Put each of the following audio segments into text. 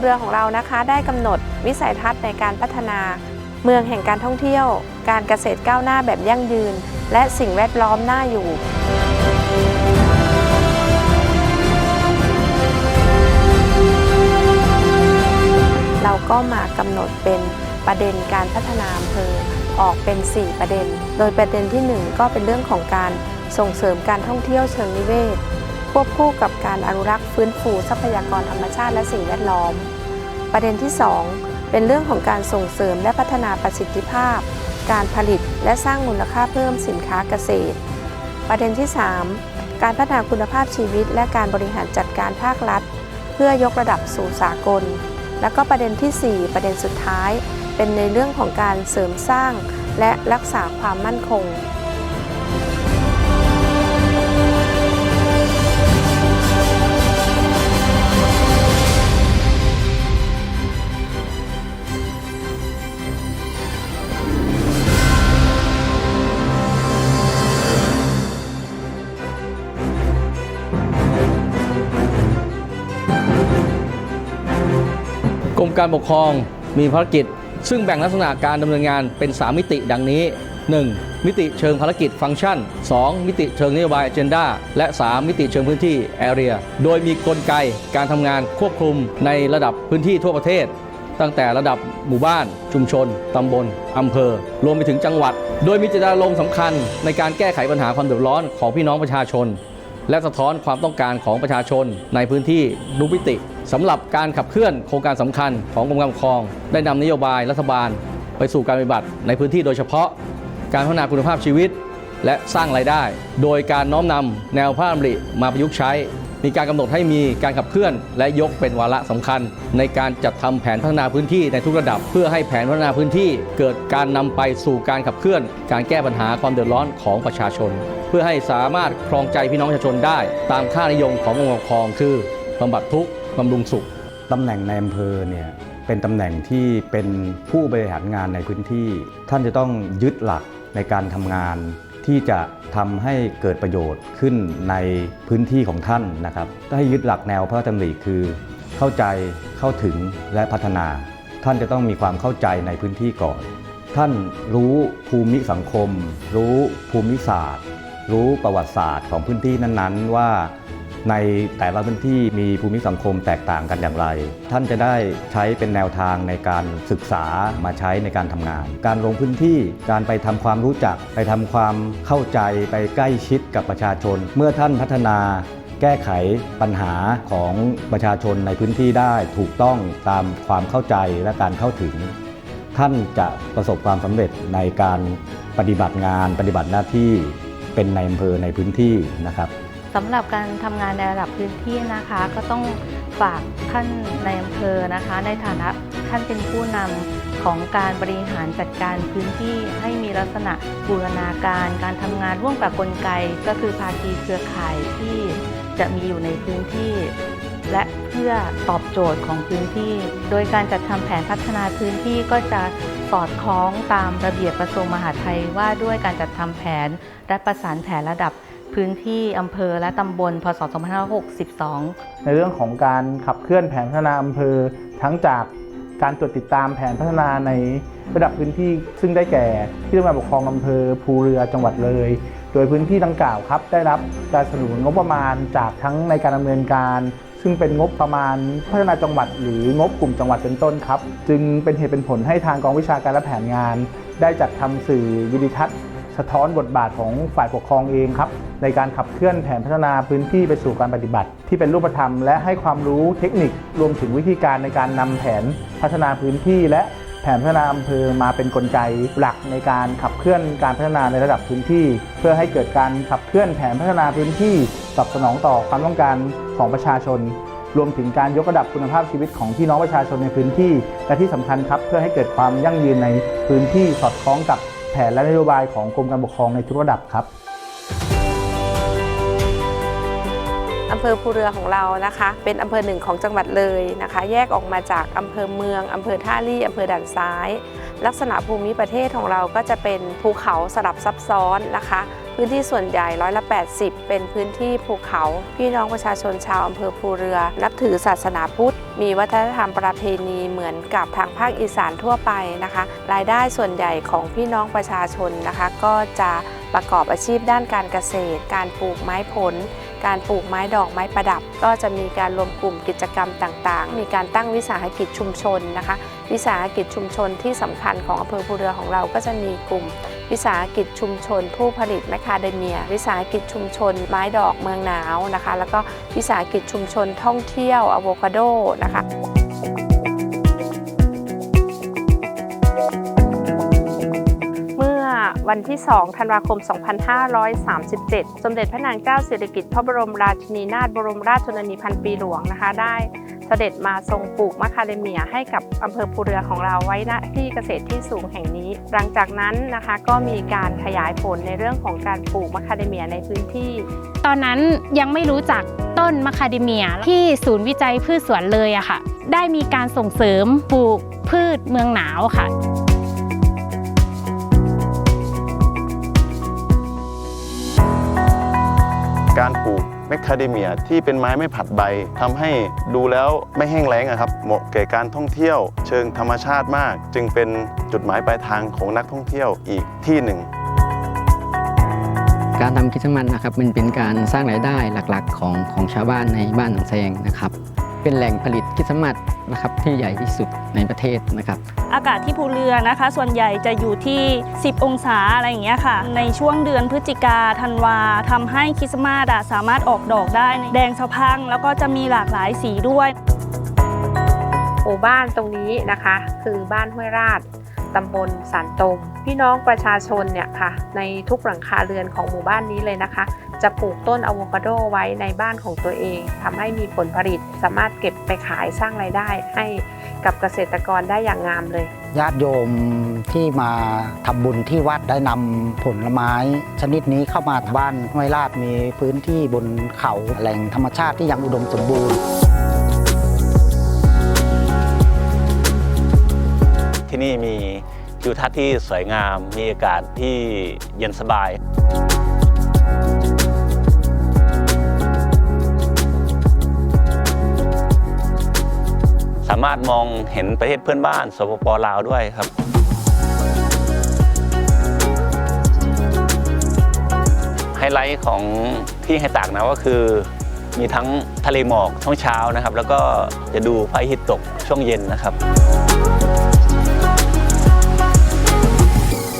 เรือของเรานะคะ ได้กำหนดวิสัยทัศน์ในการพัฒนา เมืองแห่งการท่องเที่ยว การเกษตรก้าวหน้าแบบยั่งยืน และสิ่งแวดล้อมน่าอยู่เราก็มากำหนดเป็นประเด็นการพัฒนาอำเภอออกเป็น 4 ประเด็น โดยประเด็นที่ 1 ก็เป็นเรื่องของการส่งเสริมการท่องเที่ยวเชิงนิเวศ ควบคู่กับการอนุรักษ์ฟื้นฟูทรัพยากรธรรมชาติและสิ่งแวดล้อม ประเด็นที่ 2 เป็นเรื่องของการส่งเสริมและพัฒนาประสิทธิภาพ การผลิตและสร้างมูลค่าเพิ่มสินค้าเกษตร ประเด็นที่ 3 การพัฒนาคุณภาพชีวิต และการบริหารจัดการภาครัฐ เพื่อยกระดับสู่สากล แล้วก็ประเด็นทีสี่ 4 ประเด็นสุดท้าย เป็นในเรื่องของการเสริมสร้าง และรักษาความมั่นคง มการปกครองมีภารกิจ ซึ่งแบ่งลักษณะการดำเนินงานเป็น 3 มิติดังนี้ 1. มิติเชิงภารกิจฟังก์ชัน 2. มิติเชิงนโยบาย agenda และ 3 มิติเชิงพื้นที่ area โดยมีกลไกการทำงานควบคุมในระดับพื้นที่ทั่วประเทศ ตั้งแต่ระดับหมู่บ้าน ชุมชน ตำบล อำเภอ รวมไปถึงจังหวัด โดยมีเจตนารมณ์สำคัญในการแก้ไขปัญหาความเดือดร้อนของพี่น้องประชาชน และสะท้อนความต้องการของประชาชนในพื้นที่ทุกมิติ สำหรับการขับเคลื่อนโครงการสำคัญของกรมการปกครอง ได้นำนโยบายรัฐบาล ไปสู่การปฏิบัติในพื้นที่โดยเฉพาะ การพัฒนาคุณภาพชีวิต และสร้างรายได้ โดยการน้อมนำแนวพระราชดำริมาประยุกต์ใช้ มีการกำหนดให้มีการขับเคลื่อน และยกเป็นวาระสำคัญ ในการจัดทำแผนพัฒนาพื้นที่ในทุกระดับ เพื่อให้แผนพัฒนาพื้นที่ เกิดการนำไปสู่การขับเคลื่อน การแก้ปัญหาความเดือดร้อนของประชาชน เพื่อให้สามารถครองใจพี่น้องประชาชนได้ ตามค่านิยมขององค์ปกครองคือ บำบัดทุกข์ บำรุงสุขตำแหน่งในอำเภอเนี่ยเป็นตำแหน่งที่เป็นผู้บริหารงานในพื้นที่ ท่านจะต้องยึดหลักในการทำงานที่จะทำให้เกิดประโยชน์ขึ้นในพื้นที่ของท่านนะครับก็ให้ยึดหลักแนวพระราชดำริคือ เข้าใจเข้าถึงและพัฒนา ท่านจะต้องมีความเข้าใจในพื้นที่ก่อน ท่านรู้ภูมิสังคม รู้ภูมิศาสตร์ รู้ประวัติศาสตร์ของพื้นที่นั้นๆ ว่า ในแต่ละพื้นที่มีภูมิสังคมแตกต่างกันอย่างไร ท่านจะได้ใช้เป็นแนวทางในการศึกษามาใช้ในการทำงาน การลงพื้นที่การไปทำความรู้จัก ไปทำความเข้าใจไปใกล้ชิดกับประชาชน เมื่อท่านพัฒนาแก้ไขปัญหาของประชาชนในพื้นที่ได้ถูกต้องตามความเข้าใจและการเข้าถึง ท่านจะประสบความสำเร็จในการปฏิบัติงาน ปฏิบัติหน้าที่เป็นในอำเภอในพื้นที่นะครับ สำหรับการทำงานในระดับพื้นที่นะคะ ก็ต้องฝากท่านในอำเภอนะคะ ในฐานะท่านเป็นผู้นำของการบริหารจัดการพื้นที่ให้มีลักษณะบูรณาการ การทำงานร่วมกับกลไก ก็คือภาคีเครือข่ายที่จะมีอยู่ในพื้นที่ และเพื่อตอบโจทย์ของพื้นที่ โดยการจัดทำแผนพัฒนาพื้นที่ก็จะสอดคล้องตามระเบียบกระทรวงมหาดไทยว่าด้วยการจัดทำแผนและประสานแผนระดับ พื้นที่อำเภอและตำบลพศ 2562 ในเรื่องของการขับเคลื่อนแผนพัฒนาอำเภอ ทั้งจากการตรวจติดตามแผนพัฒนาในระดับพื้นที่ซึ่งได้แก่ ที่ทำงานปกครองอำเภอ ภูเรือจังหวัดเลย โดยพื้นที่ดังกล่าวครับ ได้รับการสนับสนุนงบประมาณจากทั้งในการดำเนินการ ซึ่งเป็นงบประมาณพัฒนาจังหวัด หรืองบกลุ่มจังหวัดเป็นต้นครับ จึงเป็นเหตุเป็นผลให้ทางกองวิชาการและแผนงาน ได้จัดทำสื่อวิดิทัศน์ สะท้อนบทบาทของฝ่ายปกครองเองครับ ในการขับเคลื่อนแผนพัฒนาพื้นที่ไปสู่การปฏิบัติ ที่เป็นรูปธรรม และให้ความรู้เทคนิครวมถึงวิธีการในการนำแผนพัฒนาพื้นที่และแผนพัฒนาอำเภอมาเป็นกลไกหลักในการขับเคลื่อนการพัฒนาในระดับพื้นที่ เพื่อให้เกิดการขับเคลื่อนแผนพัฒนาพื้นที่ตอบสนองต่อความต้องการของประชาชน รวมถึงการยกระดับคุณภาพชีวิตของพี่น้องประชาชนในพื้นที่ และที่สำคัญครับเพื่อให้เกิดความยั่งยืนในพื้นที่สอดคล้องกับ แผนและนโยบายของกรมการปกครองในทุกระดับครับอำเภอภูเรือของเรานะคะ เป็นอำเภอหนึ่งของจังหวัดเลยนะคะ แยกออกมาจากอำเภอเมืองอำเภอท่าลี่อำเภอด่านซ้าย ลักษณะภูมิประเทศของเราก็จะเป็นภูเขาสลับซับซ้อนนะคะ พื้นที่ส่วนใหญ่ร้อยละ 80 เป็นพื้นที่ภูเขา พี่น้องประชาชนชาวอำเภอภูเรือ นับถือศาสนาพุทธ มีวัฒนธรรมประเพณีเหมือนกับทางภาคอีสานทั่วไปนะคะ รายได้ส่วนใหญ่ของพี่น้องประชาชนนะคะ ก็จะประกอบอาชีพด้านการเกษตร การปลูกไม้ผล การปลูกไม้ดอกไม้ประดับ ก็จะมีการรวมกลุ่มกิจกรรมต่างๆ มีการตั้งวิสาหกิจชุมชนนะคะ วิสาหกิจชุมชนที่สำคัญของอำเภอภูเรือของเราก็จะมีกลุ่ม วิสาหกิจชุมชน ผู้ผลิตแมคคาเดเมีย วิสาหกิจชุมชน ไม้ดอกเมืองหนาวนะคะ แล้วก็วิสาหกิจชุมชนท่องเที่ยวอะโวคาโดนะคะ วันที่ 2 ธันวาคม 2537 สมเด็จพระนางเจ้าสิริกิติ์พระบรมราชินีนาถบรมราชชนนีพันปีหลวงนะคะ ได้เสด็จมาทรงปลูกมะคาเดเมียให้กับอำเภอภูเรือของเราไว้ณที่เกษตรที่สูงแห่งนี้ หลังจากนั้นนะคะก็มีการขยายผลในเรื่องของการปลูกมะคาเดเมียในพื้นที่ ตอนนั้นยังไม่รู้จักต้นมะคาเดเมียที่ศูนย์วิจัยพืชสวนเลยอะค่ะ ได้มีการส่งเสริมปลูกพืชเมืองหนาวค่ะ การปลูกแมคคาเดเมียที่เป็นไม้ไม่ผัดใบทำให้ดูแล้วไม่แห้งแล้งครับเหมาะแก่การท่องเที่ยว เชิงธรรมชาติมาก จึงเป็นจุดหมายปลายทางของนักท่องเที่ยวอีกที่หนึ่งการทำคริสต์มาสนะครับมันเป็นการสร้างรายได้หลักๆ ของของชาวบ้านในบ้านหนองแซงนะครับ เป็นแหล่งผลิตคริสต์มาสนะครับที่ใหญ่ที่สุดในประเทศนะครับ อากาศที่ภูเรือนะคะ ส่วนใหญ่จะอยู่ที่ 10 องศาอะไรอย่างเงี้ยค่ะ ในช่วงเดือนพฤศจิกาธันวาทำให้คริสต์มาสอะสามารถออกดอกได้แดงสะพรัง แล้วก็จะมีหลากหลายสีด้วยหมู่บ้านตรงนี้นะคะ คือบ้านห้วยราชตำบลสันตม พี่น้องประชาชนเนี่ยค่ะ ในทุกหลังคาเรือนของหมู่บ้านนี้เลยนะคะ จะปลูกต้นอะโวคาโดไว้ในบ้านของตัวเองทำให้มีผลผลิตสามารถเก็บไปขายสร้างรายได้ ให้กับเกษตรกรได้อย่างงามเลย ญาติโยมที่มาทำบุญที่วัดได้นำผลไม้ ชนิดนี้เข้ามาบ้านห้วยลาดมีพื้นที่บนเขาแหล่งธรรมชาติที่ยังอุดมสมบูรณ์ที่นี่มีทิวทัศน์ที่สวยงาม มีอากาศที่เย็นสบาย สามารถมองเห็นประเทศเพื่อนบ้านสปปลาวด้วยครับ ไฮไลท์ของที่ให้ตากนะก็คือมีทั้งทะเลหมอกช่วงเช้านะครับ แล้วก็จะดูพระอาทิตย์ตกช่วงเย็นนะครับ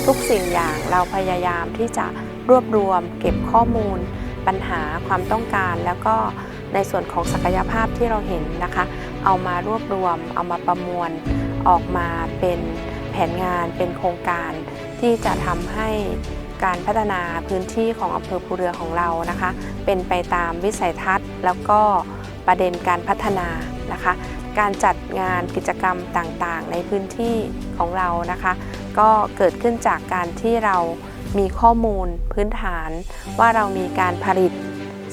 ทุกสิ่งอย่างเราพยายามที่จะรวบรวมเก็บข้อมูล ปัญหาความต้องการ แล้วก็ในส่วนของศักยภาพที่เราเห็นนะคะ เอามารวบรวม เอามาประมวลออกมาเป็นแผนงานเป็นโครงการที่จะทำให้การพัฒนาพื้นที่ของอำเภอภูเรือของเรานะคะ เป็นไปตามวิสัยทัศน์ แล้วก็ประเด็นการพัฒนานะคะ การจัดงานกิจกรรมต่างๆ ในพื้นที่ของเรานะคะ ก็เกิดขึ้นจากการที่เรามีข้อมูลพื้นฐานว่าเรามีการผลิต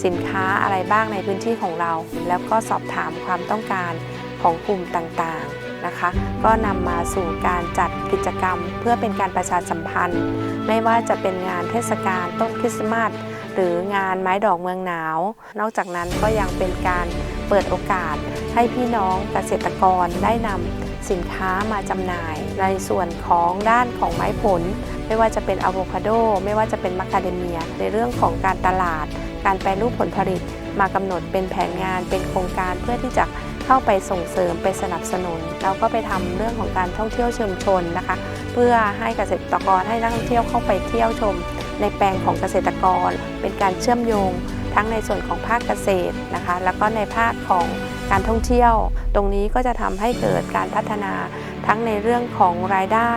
สินค้าอะไรบ้างในพื้นที่ของเรา แล้วก็สอบถามความต้องการของกลุ่มต่างๆนะคะ ก็นำมาสู่การจัดกิจกรรม เพื่อเป็นการประชาสัมพันธ์ ไม่ว่าจะเป็นงานเทศกาลต้นคริสต์มาสหรืองานไม้ดอกเมืองหนาว นอกจากนั้นก็ยังเป็นการเปิดโอกาสให้พี่น้องเกษตรกรได้นำ สินค้ามาจำหน่าย ในส่วนของด้านของไม้ผล ไม่ว่าจะเป็นอะโวคาโด ไม่ว่าจะเป็นมะคาเดเมีย ในเรื่องของการตลาด การแปรรูปผลผลิต มากำหนดเป็นแผนงานเป็นโครงการเพื่อที่จะเข้าไปส่งเสริมไปสนับสนุน เราก็ไปทำเรื่องของการท่องเที่ยวเชิงชนนะคะ เพื่อให้เกษตรกรให้นักท่องเที่ยวเข้าไปเที่ยวชม ในแปลงของเกษตรกร เป็นการเชื่อมโยง ทั้งในส่วนของภาคเกษตรนะคะ แล้วก็ในภาคของ การท่องเที่ยว ตรงนี้ก็จะทำให้เกิดการพัฒนาทั้งในเรื่องของรายได้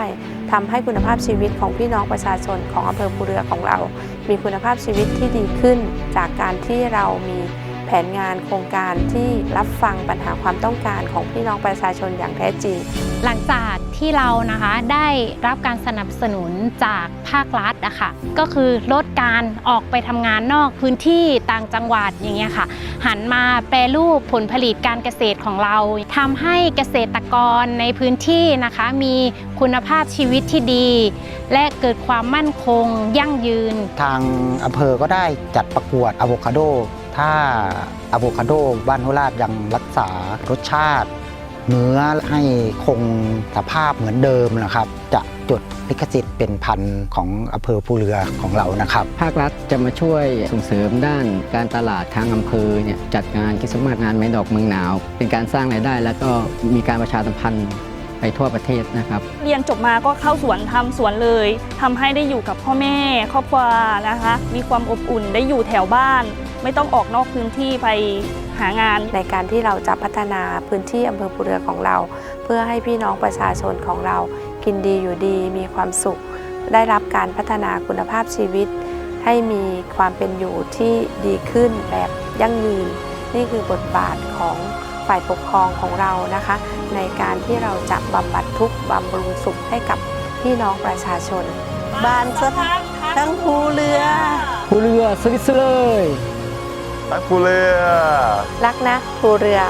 ทำให้คุณภาพชีวิตของพี่น้องประชาชนของอำเภอภูเรือของเรา มีคุณภาพชีวิตที่ดีขึ้นจากการที่เรามี แผผนงานโครงการที่รับฟังปัญหาความต้องการของพี่น้องประชาชนอย่างแท้จริง หลังจากที่เรานะคะได้รับการสนับสนุนจากภาครัฐอะค่ะก็คือลดการออกไปทำงานนอกพื้นที่ต่างจังหวัดอย่างเงี้ยค่ะ หันมาแปรรูปผลผลิตการเกษตรของเราทำให้เกษตรกรในพื้นที่นะคะ มีคุณภาพชีวิตที่ดี และเกิดความมั่นคงยั่งยืน ทางอำเภอก็ได้จัดประกวดอะโวคาโด ถ้าอะโวคาโดบ้านโนราชยังรักษารสชาติ เนื้อให้คงสภาพเหมือนเดิมนะครับ จะจดลิขสิทธิ์เป็นพันธุ์ของอำเภอภูเรือของเรานะครับ ภาครัฐจะมาช่วยส่งเสริมด้านการตลาดทางอำเภอเนี่ยจัดงานคริสต์มาสงานไม้ดอกเมืองหนาว เป็นการสร้างรายได้ แล้วก็มีการประชาสัมพันธ์ไปทั่วประเทศนะครับ เรียนจบมาก็เข้าสวนทำสวนเลยทำให้ได้อยู่กับพ่อแม่ ครอบครัวนะคะ มีความอบอุ่นได้อยู่แถวบ้าน ไม่ต้องออกนอกพื้นที่ไปหางาน ในการที่เราจะพัฒนาพื้นที่อำเภอภูเรือของเรา เพื่อให้พี่น้องประชาชนของเรากินดีอยู่ดีมีความสุข ได้รับการพัฒนาคุณภาพชีวิต ให้มีความเป็นอยู่ที่ดีขึ้นแบบยั่งยืน นี่คือบทบาทของฝ่ายปกครองของเรานะคะ ในการที่เราจะบำบัดทุกข์บำรุงสุขให้กับพี่น้องประชาชน บ้านสะทั้งภูเรือผู้เรือสวิตเซอร์เลย รักภูเรือ รักนะภูเรือ